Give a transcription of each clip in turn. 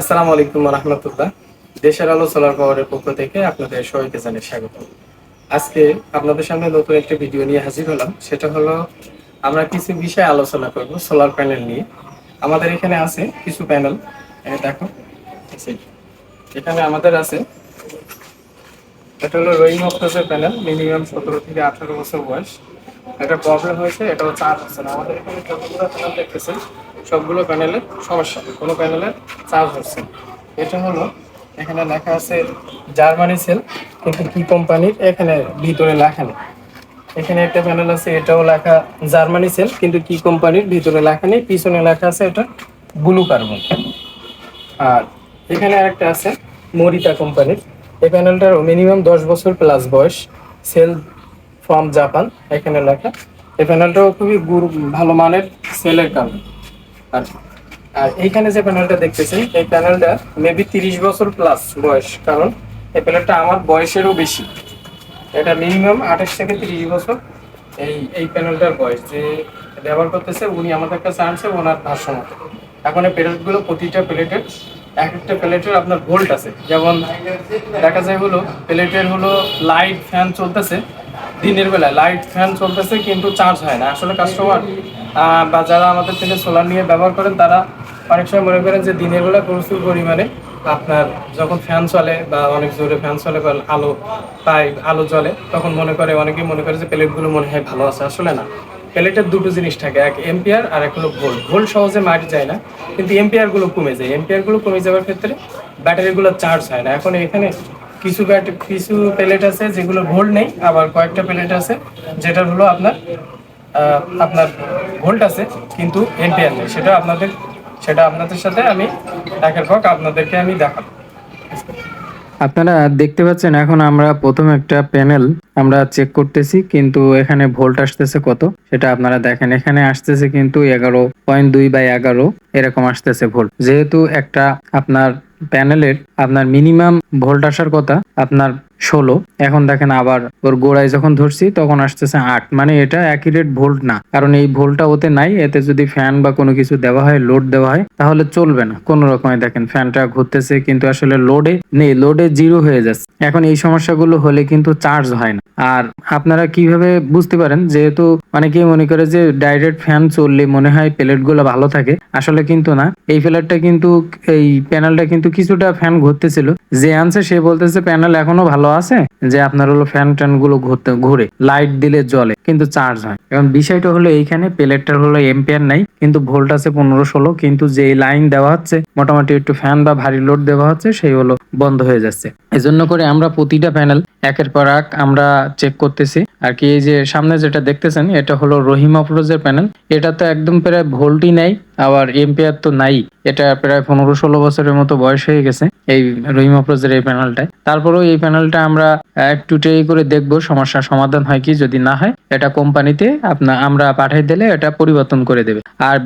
আসসালামু আলাইকুম রহমতুল্লাহ। দেশের আলো সোলার পাওয়ারের পক্ষ থেকে আপনাদের সবাইকে জানাই স্বাগত। আজকে আপনাদের সামনে নতুন একটা ভিডিও নিয়ে হাজির হলাম। সেটা হলো, আমরা কিছু বিষয়ে আলোচনা করব সোলার প্যানেল নিয়ে। আমাদের এখানে আছে কিছু প্যানেল দেখো এখানে আমাদের আছে, এটা হলো রহিম অক্টোসের প্যানেল মিনিমাম সতেরো থেকে আঠারো বছর বয়স। একটা প্রবলেম হয়েছে, এটা হচ্ছে চার্জ হচ্ছে না। আমাদের এখানে যতগুলো প্যানেল দেখতেছেন, সবগুলো প্যানেলের সমস্যা, কোনো প্যানেলের চার্জ হচ্ছে এটা হলো, এখানে লেখা আছে জার্মানি সেল, কিন্তু কি কোম্পানির? এখানে ভিতরে লেখা নেই। এখানে একটা প্যানেল আছে, এটাও লেখা জার্মানি সেল, কিন্তু কি কোম্পানির? ভিতরে লেখা নেই, পিছনে লেখা আছে এটা ব্লু কার্বন। আর এখানে আরেকটা আছে, মরিতা কোম্পানির। এই প্যানেলটার মিনিমাম দশ বছর প্লাস বয়স। সেল ফ্রম জাপান এখানে লেখা। এই প্যানেলটাও খুবই ভালো মানের সেলের কারণ। আর আর এইখানে যে প্যানেলটা দেখতেছেন, এই প্যানেলটা মেবি তিরিশ বছর প্লাস বয়স, কারণ এই প্যানেলটা আমার বয়সেরও বেশি। এটা মিনিমাম আঠাশ থেকে তিরিশ বছর এই এই প্যানেলটার বয়স। যে ব্যবহার করতেছে, উনি আমাদের কাছে আনছে, ওনার ভাষণ। মতো এখন এই প্লেটগুলো প্রতিটা প্লেটের এক একটা প্লেটের আপনার ভোল্ট আছে। যেমন দেখা যায় হলো প্লেটের হলো লাইট ফ্যান চলতেছে। দিনের বেলা লাইট ফ্যান চলতেছে কিন্তু চার্জ হয় না। আসলে কাস্টমার বা যারা আমাদের থেকে সোলার নিয়ে ব্যবহার করেন, তারা অনেক সময় মনে করেন যে দিনের বেলা প্রচুর পরিমাণে আপনার যখন ফ্যান চলে বা অনেক জোরে ফ্যান চলে বা আলো তাই আলো জ্বলে, তখন মনে করে, অনেকেই মনে করে যে প্লেটগুলো মনে হয় ভালো আছে। আসলে না, প্লেটের দুটো জিনিস থাকে, এক এম্পিয়ার আর এক হলো ভোল্ট ভোল্ট সহজে মারি যায় না, কিন্তু এম্পিয়ারগুলো কমে যায়। এম্পিয়ারগুলো কমে যাওয়ার ক্ষেত্রে ব্যাটারিগুলো চার্জ হয় না। এখন এখানে কিছু কিছু প্লেট আছে যেগুলো ভোল্ট নেই, আবার কয়েকটা প্লেট আছে যেটা হলো আপনার আপনার ভোল্ট আছে, কিন্তু এম্পিয়ার নেই। সেটা আপনাদের সেটা আপনাদের সাথে আমি একের পর আপনাদেরকে আমি দেখাবো। আপনারা দেখতে পাচ্ছেন, এখন আমরা প্রথম একটা প্যানেল আমরা চেক করতেছি, কিন্তু এখানে ভোল্ট আসতেছে কত? সেটা আপনারা দেখেন, এখানে আসতেছে কিন্তু এগারো পয়েন্ট দুই বাই এগারো, এরকম আসতেছে ভোল্ট। যেহেতু একটা আপনার প্যানেলের আপনার মিনিমাম ভোল্ট আসার কথা আপনার ষোলো। এখন দেখেন আবার ওর গোড়ায় যখন ধরছি, তখন আসতেছে আট। মানে এটা অ্যাকিউরেট ভোল্ট না। কারণ এই ভোল্টটা ওতে নাই, এতে যদি ফ্যান বা কোনো কিছু দেওয়া হয় লোড দেওয়া হয়, তাহলে চলবে না। কোন রকমে দেখেন ফ্যানটা ঘুরতেছে, কিন্তু আসলে লোডে নেই লোডে জিরো হয়ে যাচ্ছে। এখন এই সমস্যাগুলো হলে কিন্তু চার্জ হয় না। আর আপনারা কীভাবে বুঝতে পারেন? যেহেতু অনেকেই মনে করে যে ডাইরেক্ট ফ্যান চললে মনে হয় প্লেটগুলো ভালো থাকে। আসলে কিন্তু না। এই প্লেটটা কিন্তু, এই প্যানেলটা কিন্তু কিছুটা ফ্যান ঘুরতেছিল। যে আনছে, সে বলতেছে প্যানেল এখনও ভালো আছে? যে আপনার হলো ফ্যান ট্যানগুলো ঘুরতে, ঘুরে লাইট দিলে জ্বলে, কিন্তু চার্জ হয়। এবং বিষয়টা হলো এইখানে প্লেটটার হলো এম্পিয়ার নাই, কিন্তু ভোল্ট আছে পনেরো ষোলো, কিন্তু যে লাইন দেওয়া হচ্ছে, মোটামুটি একটু ফ্যান বা ভারী লোড দেওয়া হচ্ছে, সেই হলো বন্ধ হয়ে যাচ্ছে। এজন্য করে আমরা প্রতিটা প্যানেল একের পর এক আমরা চেক করতেছি। আর কি এই যে সামনে যেটা দেখতেছেন, এটা হলো রহিম অফরোজের প্যানেল এটা তো একদম প্রায় ভোল্টই নাই আবার এম্পিয়ার তো নাই। এটা প্রায় পনেরো ষোলো বছরের মতো বয়স হয়ে গেছে এই রহিম অফরোজের এই প্যানেলটায় তারপরেও এই প্যানেলটা আমরা একটু ট্রাই করে দেখব সমস্যার সমাধান হয় কি যদি না হয়। এটা কোম্পানিতে আপনার আমরা পাঠিয়ে দিলে এটা পরিবর্তন করে দেবে। আর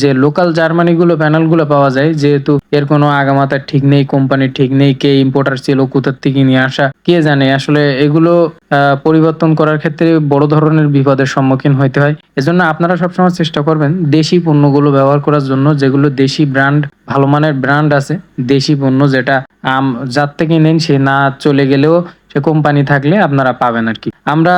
যে লোকাল জার্মানি গুলো প্যানেলগুলো পাওয়া যায়, যেহেতু এর কোনো আগামাতার ঠিক নেই কোম্পানির ঠিক নেই, কে ইম্পোর্টার ছিল কোথার থেকে নিয়ে আসা, কে জানে? আসলে এগুলো পরিবর্তন করার ক্ষেত্রে বড় ধরনের বিপদের সম্মুখীন হইতে হয়। এজন্য আপনারা সবসময় চেষ্টা করবেন দেশি পণ্যগুলো ব্যবহার করার জন্য যেগুলো দেশি ব্র্যান্ড ভালো মানের ব্র্যান্ড আছে, দেশি পণ্য যেটা আম, যার থেকে নেন সে না চলে গেলেও সে কোম্পানি থাকলে আপনারা পাবেন আর কি। আমরা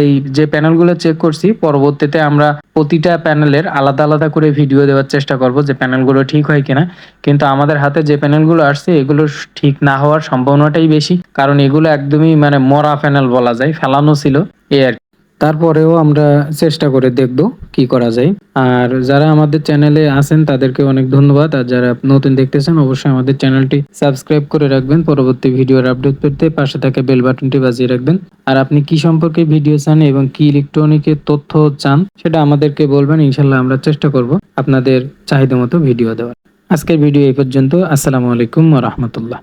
এই যে প্যানেলগুলো চেক করছি, পরবর্তীতে আমরা প্রতিটা প্যানেলের আলাদা আলাদা করে ভিডিও দেওয়ার চেষ্টা করব যে প্যানেলগুলো ঠিক হয় কিনা। কিন্তু আমাদের হাতে যে প্যানেলগুলো আসছে, এগুলো ঠিক না হওয়ার সম্ভাবনাটাই বেশি। কারণ এগুলো একদমই মানে মরা প্যানেল বলা যায়, ফেলানো ছিল, এই আর। তারপরেও আমরা চেষ্টা করে দেখব কি করা যায়। আর যারা আমাদের চ্যানেলে আছেন, তাদেরকে অনেক ধন্যবাদ। আর যারা নতুন দেখতেছেন, অবশ্যই আমাদের চ্যানেলটি সাবস্ক্রাইব করে রাখবেন। পরবর্তী ভিডিওর আপডেট পেতে পাশে থাকা বেল বাটনটি বাজিয়ে রাখবেন। আর আপনি কি সম্পর্কে ভিডিও চান এবং কি ইলেকট্রনিকের তথ্য চান, সেটা আমাদেরকে বলবেন। ইনশাল্লাহ আমরা চেষ্টা করব আপনাদের চাহিদা মতো ভিডিও দেওয়ার। আজকের ভিডিও এই পর্যন্ত। আসসালামু আলাইকুম রহমতুল্লাহ।